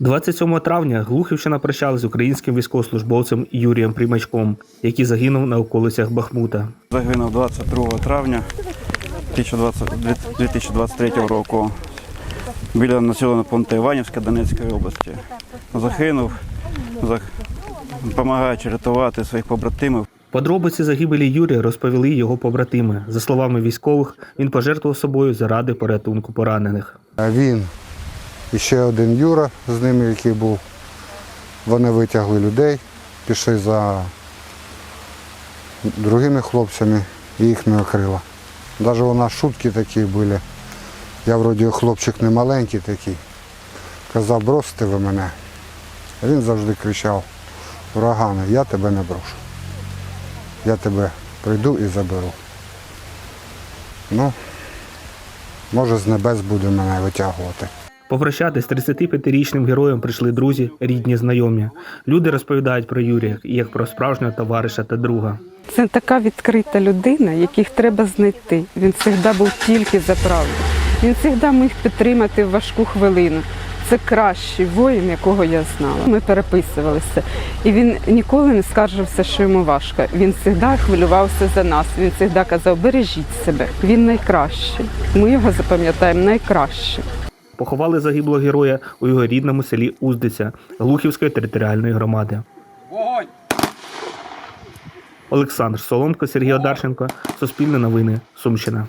27 травня Глухівщина прощалась з українським військовослужбовцем Юрієм Примачком, який загинув на околицях Бахмута. Загинув 22 травня 2020 2023 року біля населеного пункту Іванівська Донецької області. Загинув, допомагаючи рятувати своїх побратимів. Подробиці загибелі Юрія розповіли його побратими. За словами військових, він пожертвував собою заради порятунку поранених. Він і ще один Юра з ними, який був. Вони витягли людей, пішли за другими хлопцями і їх не окрило. Навіть у нас шутки такі були. Я вроді хлопчик не маленький такий. Казав, бросите ви мене. Він завжди кричав, урагани, я тебе не брошу. Я тебе прийду і заберу. Ну, може з небес буде мене витягувати. Попрощатись з 35-річним героєм прийшли друзі, рідні, знайомі. Люди розповідають про Юрія як про справжнього товариша та друга. Це така відкрита людина, яких треба знайти. Він завжди був тільки за правду. Він завжди міг підтримати в важку хвилину. Це кращий воїн, якого я знала. Ми переписувалися, і він ніколи не скаржився, що йому важко. Він завжди хвилювався за нас. Він завжди казав, бережіть себе. Він найкращий. Ми його запам'ятаємо найкраще. Поховали загиблого героя у його рідному селі Уздиця Глухівської територіальної громади. Олександр Соломко, Сергій Одарченко, Суспільне новини, Сумщина.